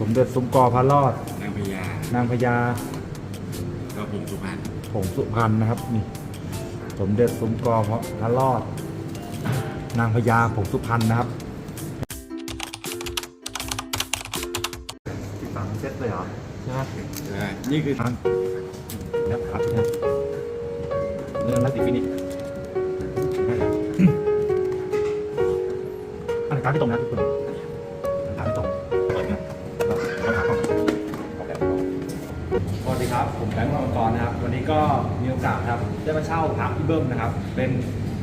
สมเด็จสมกอพระรอด นางพญานางพญาก็พงสุพรรณผงสุพรรณนะครับนี่ สมเด็จสมกอพระรอด นางพญาผงสุพรรณนะครับสิบสามเซตเลยเหรอใช่ไหมใช่นี่คือครับครับเนี่ยเรื่องรัตติฟินิกอันนี้การที่ตรงนะทุกคนการที่ตรงเราเร ผมแบงค์มังกรนะครับ วันนี้ก็มีโอกาสครับได้มาเช่าพระพี่เบิ้มนะครับ เป็น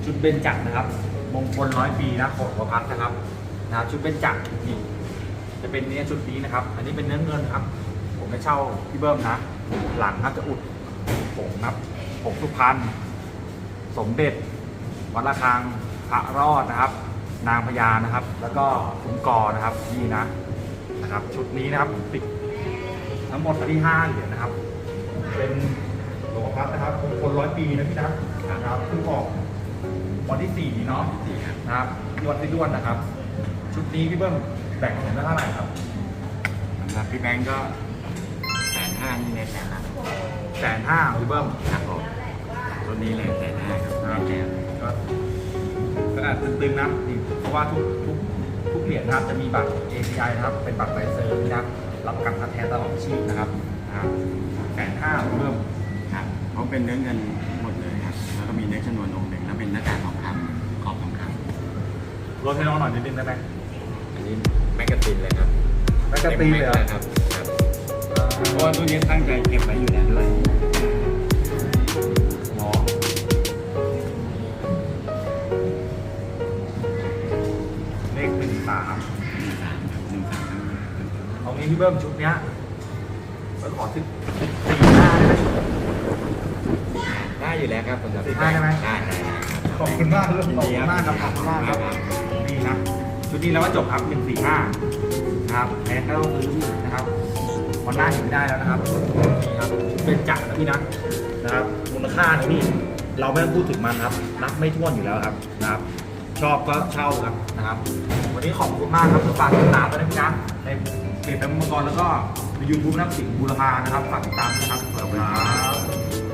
ชุดเบญจักรนะครับ มงคลร้อยปีนะของประพัฒนะครับนะชุดเบญจักรนี่จะเป็นเนี้ยชุดนี้นะครับ อันนี้เป็นเนื้อเงินครับ ผมไปเช่าพี่เบิ้มนะ หลังครับจะอุดผงครับผงสุพรรณสมเด็จ วัดระฆังพระรอดนะครับ นางพญานะครับ แล้วก็คุ้มกอนะครับนี่นะนะครับ ชุดนี้นะครับติดทั้งหมดที่ห้าเหรียญนะครับ รับมงคลร้อยปีนะพี่นะนะครับเพิ่งออกวันที่สี่นี้เนาะสี่ครับนะครับที่วัดที่ด้วนนะครับ ชุดนี้พี่เบิ้มแบ่งเหรียญละเท่าไหร่ครับสำหรับพี่แบงก์ก็แสนห้านี่ในแสนละแสนห้าพี่เบิ้มครับผมรุ่นนี้เลยแสนห้าครับครับแจมก็ก็อาจตึงๆนะนี่เพราะว่าทุกทุกทุกเหรียญนะครับจะมีบัตร ACI นะครับ เป็นบัตรใบเซอร์นะครับรับประกันพันแท้ตลอดชีพนะครับนะครับแสนห้าเพิ่ม ครับ เพราะเป็นเนื้อเงินหมดเลยครับแล้วก็มีเนื้อชนวนองค์หนึ่งแล้วเป็นหน้ากากทองคำขอบทองคลดให้น้องหน่อยนิดนึงได้ไหมำอันนี้แมกกาซีนเลยครับแมกกาซีนเลยเหรอครับครับเพราะว่าตัวนี้ตั้งใจเก็บไว้อยู่แล้วด้วยหมอเลขหนึ่งสามหนึ่งสามครับหนึ่งสามครับเอางี้พี่เบิ้มชุดเนี้ยเราขอสิบสี่ห้าได้ไหมได้ อยู่แล้วครับสำหรับพี่ได้ไหมได้ได้ได้ครับขอบคุณมากเลยขอบยินดีคุณมากครับขอบคุณมากครับนี่นะชุดนี้แล้วว่าจบครับหนึ่งสี่ห้านะครับแพ้ก็ต้องซื้อนะครับวันหน้าเห็นไม่ได้แล้วนะครับนี่ครับเป็นจักรนะพี่นะนะครับมูลค่าเนี่ยพี่เราไม่ต้องพูดถึงมันครับนับไม่ถ้วนอยู่แล้วครับนะครับ ชอบก็เช่าครับนะครับ วันนี้ขอบคุณมากครับฝากติดตามด้วยนะพี่นะในเพจแบงค์มังกรแล้วก็ในยูทูบนักสิงห์บูรพานะครับฝากติดตามด้วยนะครับขอบคุณครับ